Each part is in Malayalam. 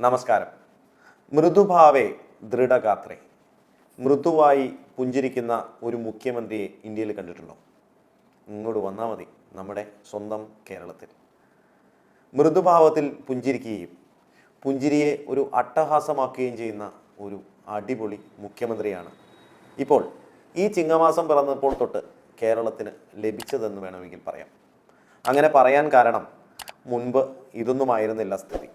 നമസ്കാരം. മൃദുഭാവേ ദൃഢഗാത്രേ. മൃദുവായി പുഞ്ചിരിക്കുന്ന ഒരു മുഖ്യമന്ത്രിയെ ഇന്ത്യയിൽ കണ്ടിട്ടുണ്ടോ? ഇങ്ങോട്ട് വന്നാൽ മതി നമ്മുടെ സ്വന്തം കേരളത്തിൽ. മൃദുഭാവത്തിൽ പുഞ്ചിരിക്കുകയും പുഞ്ചിരിയെ ഒരു അട്ടഹാസമാക്കുകയും ചെയ്യുന്ന ഒരു അടിപൊളി മുഖ്യമന്ത്രിയാണ്. ഇപ്പോൾ ഈ ചിങ്ങമാസം പിറന്നപ്പോൾ തൊട്ട് കേരളത്തിന് ലഭിച്ചതെന്ന് വേണമെങ്കിൽ പറയാം. അങ്ങനെ പറയാൻ കാരണം മുൻപ് ഇതൊന്നുമായിരുന്നില്ല സ്ഥിതി.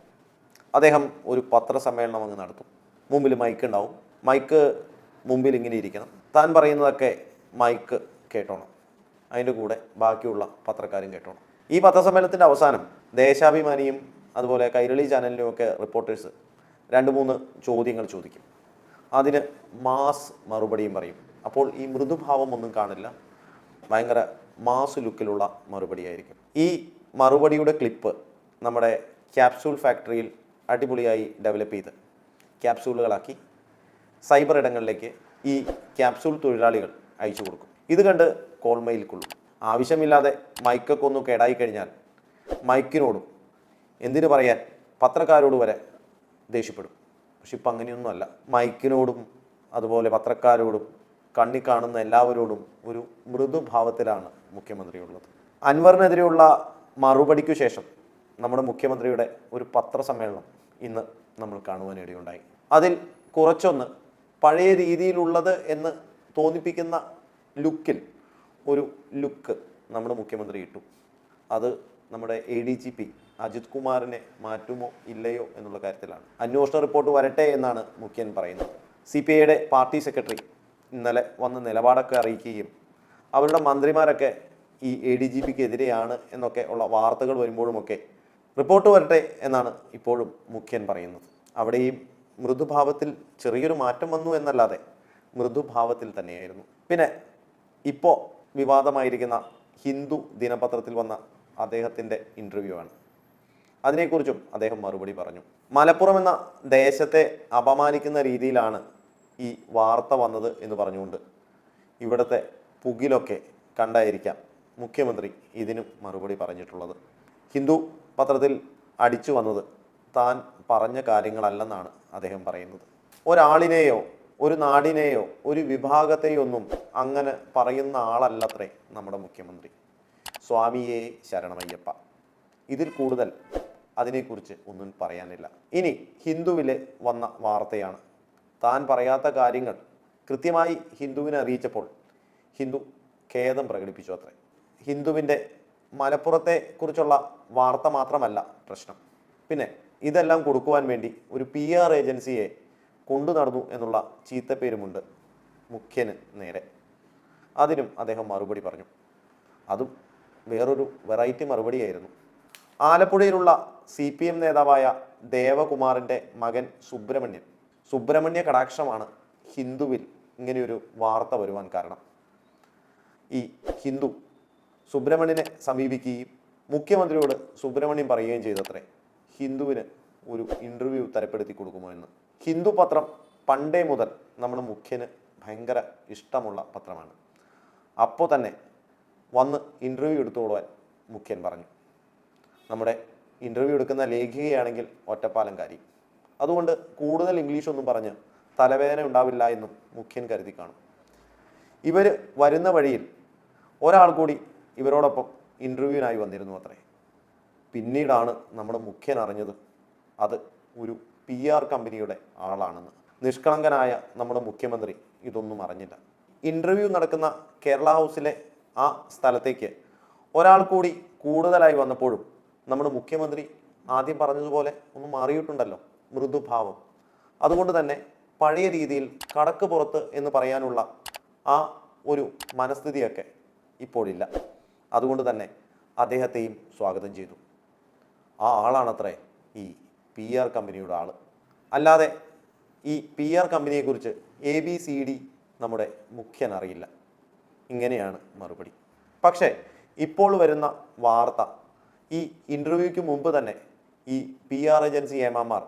അദ്ദേഹം ഒരു പത്രസമ്മേളനം അങ്ങ് നടത്തും. മുമ്പിൽ മൈക്ക് ഉണ്ടാവും. മൈക്ക് മുമ്പിൽ ഇങ്ങനെ ഇരിക്കണം. താൻ പറയുന്നതൊക്കെ മൈക്ക് കേട്ടോണം. അതിന്റെ കൂടെ ബാക്കിയുള്ള പത്രക്കാരും കേട്ടോണം. ഈ പത്രസമ്മേളനത്തിന്റെ അവസാനം ദേശാഭിമാനിയും അതുപോലെ കൈരളി ചാനലിനും ഒക്കെ റിപ്പോർട്ടേഴ്സ് രണ്ട് മൂന്ന് ചോദ്യങ്ങൾ ചോദിക്കും. അതിന് മാസ് മറുപടിയും പറയും. അപ്പോൾ ഈ മൃദുഭാവം ഒന്നും കാണില്ല. ഭയങ്കര മാസ് ലുക്കിലുള്ള മറുപടിയായിരിക്കും. ഈ മറുപടിയുടെ ക്ലിപ്പ് നമ്മുടെ ക്യാപ്സൂൾ ഫാക്ടറിയിൽ അടിപൊളിയായി ഡെവലപ്പ് ചെയ്ത് ക്യാപ്സൂളുകളാക്കി സൈബർ ഇടങ്ങളിലേക്ക് ഈ ക്യാപ്സൂൾ തൊഴിലാളികൾ അയച്ചു കൊടുക്കും. ഇത് കണ്ട് കോൾമയിൽ കൊള്ളും ആവശ്യമില്ലാതെ മൈക്കൊക്കെ ഒന്ന് കേടായി കഴിഞ്ഞാൽ മൈക്കിനോടും എന്തിനു പറയാൻ പത്രക്കാരോട് വരെ ദേഷ്യപ്പെടും. പക്ഷെ ഇപ്പം അങ്ങനെയൊന്നുമല്ല. മൈക്കിനോടും അതുപോലെ പത്രക്കാരോടും കണ്ണി കാണുന്ന എല്ലാവരോടും ഒരു മൃദുഭാവത്തിലാണ് മുഖ്യമന്ത്രിയുള്ളത്. അൻവറിനെതിരെയുള്ള മറുപടിക്കു ശേഷം നമ്മുടെ മുഖ്യമന്ത്രിയുടെ ഒരു പത്രസമ്മേളനം ഇന്ന് നമ്മൾ കാണുവാനിടയുണ്ടായി അതിൽ കുറച്ചൊന്ന് പഴയ രീതിയിലുള്ളത് എന്ന് തോന്നിപ്പിക്കുന്ന ലുക്കിൽ ഒരു ലുക്ക് നമ്മുടെ മുഖ്യമന്ത്രി ഇട്ടു. അത് നമ്മുടെ A D G P Ajith കുമാറിനെ മാറ്റുമോ ഇല്ലയോ എന്നുള്ള കാര്യത്തിലാണ്. അന്വേഷണ റിപ്പോർട്ട് വരട്ടെ എന്നാണ് മുഖ്യൻ പറയുന്നത്. സി പി ഐയുടെ പാർട്ടി സെക്രട്ടറി ഇന്നലെ വന്ന് നിലപാടൊക്കെ അറിയിക്കുകയും അവരുടെ മന്ത്രിമാരൊക്കെ ഈ എ ഡി ജി പിക്ക് എതിരെയാണ് എന്നൊക്കെ ഉള്ള വാർത്തകൾ വരുമ്പോഴുമൊക്കെ റിപ്പോർട്ട് വരട്ടെ എന്നാണ് ഇപ്പോഴും മുഖ്യൻ പറയുന്നത്. അവിടെ ഈ മൃദുഭാവത്തിൽ ചെറിയൊരു മാറ്റം വന്നു എന്നല്ലാതെ മൃദുഭാവത്തിൽ തന്നെയായിരുന്നു. പിന്നെ ഇപ്പോൾ വിവാദമായിരിക്കുന്ന ഹിന്ദു ദിനപത്രത്തിൽ വന്ന അദ്ദേഹത്തിന്റെ ഇന്റർവ്യൂ ആണ്. അതിനെക്കുറിച്ചും അദ്ദേഹം മറുപടി പറഞ്ഞു. മലപ്പുറം എന്ന ദേശത്തെ അപമാനിക്കുന്ന രീതിയിലാണ് ഈ വാർത്ത വന്നത് എന്ന് പറഞ്ഞുകൊണ്ട് ഇവിടുത്തെ പുകിലൊക്കെ കണ്ടായിരിക്കാം മുഖ്യമന്ത്രി ഇതിനും മറുപടി പറഞ്ഞിട്ടുള്ളത്. ഹിന്ദു പത്രത്തിൽ അടിച്ചു വന്നത് താൻ പറഞ്ഞ കാര്യങ്ങളല്ലെന്നാണ് അദ്ദേഹം പറയുന്നത്. ഒരാളിനെയോ ഒരു നാടിനെയോ ഒരു വിഭാഗത്തെയൊന്നും അങ്ങനെ പറയുന്ന ആളല്ലത്രേ നമ്മുടെ മുഖ്യമന്ത്രി. സ്വാമിയെ ശരണമയ്യപ്പ. ഇതിൽ കൂടുതൽ അതിനെക്കുറിച്ച് ഒന്നും പറയാനില്ല. ഇനി ഹിന്ദുവിലെ വന്ന വാർത്തയാണ്. താൻ പറയാത്ത കാര്യങ്ങൾ കൃത്യമായി ഹിന്ദുവിനെ അറിയിച്ചപ്പോൾ ഹിന്ദു ഖേദം പ്രകടിപ്പിച്ചു അത്രേ. ഹിന്ദുവിന്റെ മലപ്പുറത്തെ കുറിച്ചുള്ള വാർത്ത മാത്രമല്ല പ്രശ്നം. പിന്നെ ഇതെല്ലാം കൊടുക്കുവാൻ വേണ്ടി ഒരു പി ആർ ഏജൻസിയെ കൊണ്ടു നടന്നു എന്നുള്ള ചീത്തപ്പേരുമുണ്ട് മുഖ്യന് നേരെ. അതിനും അദ്ദേഹം മറുപടി പറഞ്ഞു. അതും വേറൊരു വെറൈറ്റി മറുപടിയായിരുന്നു. ആലപ്പുഴയിലുള്ള സി പി എം നേതാവായ ദേവകുമാറിന്റെ മകൻ സുബ്രഹ്മണ്യൻ. സുബ്രഹ്മണ്യ കടാക്ഷമാണ് ഹിന്ദുവിൽ ഇങ്ങനെയൊരു വാർത്ത വരുവാൻ കാരണം. ഈ ഹിന്ദു സുബ്രഹ്മണ്യനെ സമീപിക്കുകയും മുഖ്യമന്ത്രിയോട് സുബ്രഹ്മണ്യം പറയുകയും ചെയ്തത്രേ ഹിന്ദുവിന് ഒരു ഇന്റർവ്യൂ തരപ്പെടുത്തി കൊടുക്കുമോ എന്ന്. ഹിന്ദു പത്രം പണ്ടേ മുതൽ നമ്മുടെ മുഖ്യന് ഭയങ്കര ഇഷ്ടമുള്ള പത്രമാണ്. അപ്പോൾ തന്നെ വന്ന് ഇന്റർവ്യൂ എടുത്തുകൊള്ളുവാൻ മുഖ്യൻ പറഞ്ഞു. നമ്മുടെ ഇന്റർവ്യൂ എടുക്കുന്ന ലേഖികയാണെങ്കിൽ ഒറ്റപ്പാലംകാരി. അതുകൊണ്ട് കൂടുതൽ ഇംഗ്ലീഷ് ഒന്നും പറഞ്ഞ് തലവേദന ഉണ്ടാവില്ല എന്നും മുഖ്യൻ കരുതി കാണും. ഇവർ വരുന്ന വഴിയിൽ ഒരാൾ കൂടി ഇവരോടൊപ്പം ഇന്റർവ്യൂവിനായി വന്നിരുന്നു അത്രേ. പിന്നീടാണ് നമ്മുടെ മുഖ്യൻ അറിഞ്ഞത് അത് ഒരു പി ആർ കമ്പനിയുടെ ആളാണെന്ന്. നിഷ്കളങ്കനായ നമ്മുടെ മുഖ്യമന്ത്രി ഇതൊന്നും അറിഞ്ഞില്ല. ഇന്റർവ്യൂ നടക്കുന്ന കേരള ഹൗസിലെ ആ സ്ഥലത്തേക്ക് ഒരാൾ കൂടി കൂടുതലായി വന്നപ്പോഴും നമ്മുടെ മുഖ്യമന്ത്രി ആദ്യം പറഞ്ഞതുപോലെ ഒന്ന് മാറിയിട്ടുണ്ടല്ലോ മൃദുഭാവം. അതുകൊണ്ട് തന്നെ പഴയ രീതിയിൽ കടക്ക് പുറത്ത് എന്ന് പറയാനുള്ള ആ ഒരു മനസ്ഥിതിയൊക്കെ ഇപ്പോഴില്ല. അതുകൊണ്ട് തന്നെ അദ്ദേഹത്തെയും സ്വാഗതം ചെയ്തു. ആ ആളാണത്രേ ഈ പി ആർ കമ്പനിയുടെ ആൾ അല്ലാതെ ഈ പി ആർ കമ്പനിയെക്കുറിച്ച് എ ബി സി ഡി നമ്മുടെ മുഖ്യൻ അറിയില്ല. ഇങ്ങനെയാണ് മറുപടി. പക്ഷേ ഇപ്പോൾ വരുന്ന വാർത്ത ഈ ഇന്റർവ്യൂക്ക് മുമ്പ് തന്നെ ഈ പി ആർ ഏജൻസി ഏമാമാർ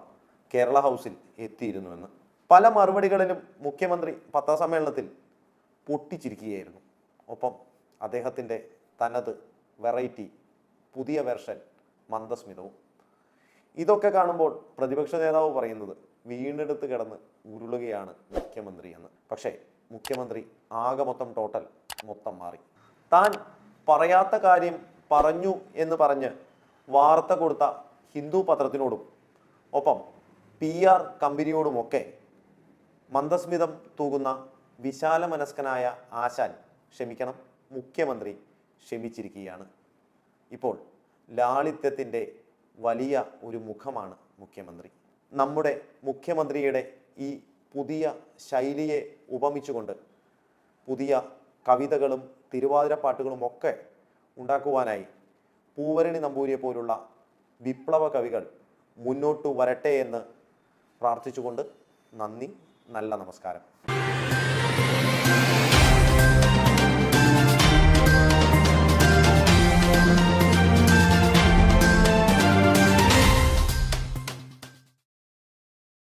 കേരള ഹൗസിൽ എത്തിയിരുന്നുവെന്ന് പല മറുപടികളിലും മുഖ്യമന്ത്രി പത്രസമ്മേളനത്തിൽ പൊട്ടിച്ചിരിക്കുകയായിരുന്നു. ഒപ്പം അദ്ദേഹത്തിന്റെ തനത് വെറൈറ്റി പുതിയ വെർഷൻ മന്ദസ്മിതവും. ഇതൊക്കെ കാണുമ്പോൾ പ്രതിപക്ഷ നേതാവ് പറയുന്നത് വീണ്ടെടുത്ത് കിടന്ന് ഉരുളുകയാണ് മുഖ്യമന്ത്രി എന്ന് പക്ഷേ മുഖ്യമന്ത്രി ആകെ മൊത്തം ടോട്ടൽ മൊത്തം മാറി. താൻ പറയാത്ത കാര്യം പറഞ്ഞു എന്ന് പറഞ്ഞ് വാർത്ത കൊടുത്ത ഹിന്ദു പത്രത്തിനോടും ഒപ്പം പി ആർ കമ്പനിയോടുമൊക്കെ മന്ദസ്മിതം തൂകുന്ന വിശാല മനസ്കനായ ആശാൻ ക്ഷമിക്കണം മുഖ്യമന്ത്രി ക്ഷമിച്ചിരിക്കുകയാണ്. ഇപ്പോൾ ലാളിത്യത്തിന്റെ വലിയ ഒരു മുഖമാണ് മുഖ്യമന്ത്രി. നമ്മുടെ മുഖ്യമന്ത്രിയുടെ ഈ പുതിയ ശൈലിയെ ഉപമിച്ചുകൊണ്ട് പുതിയ കവിതകളും തിരുവാതിരപ്പാട്ടുകളും ഒക്കെ ഉണ്ടാക്കുവാനായി പൂവരണി നമ്പൂരിയെ പോലുള്ള വിപ്ലവ കവികൾ മുന്നോട്ട് വരട്ടെ എന്ന് പ്രാർത്ഥിച്ചുകൊണ്ട് നന്ദി നല്ല നമസ്കാരം.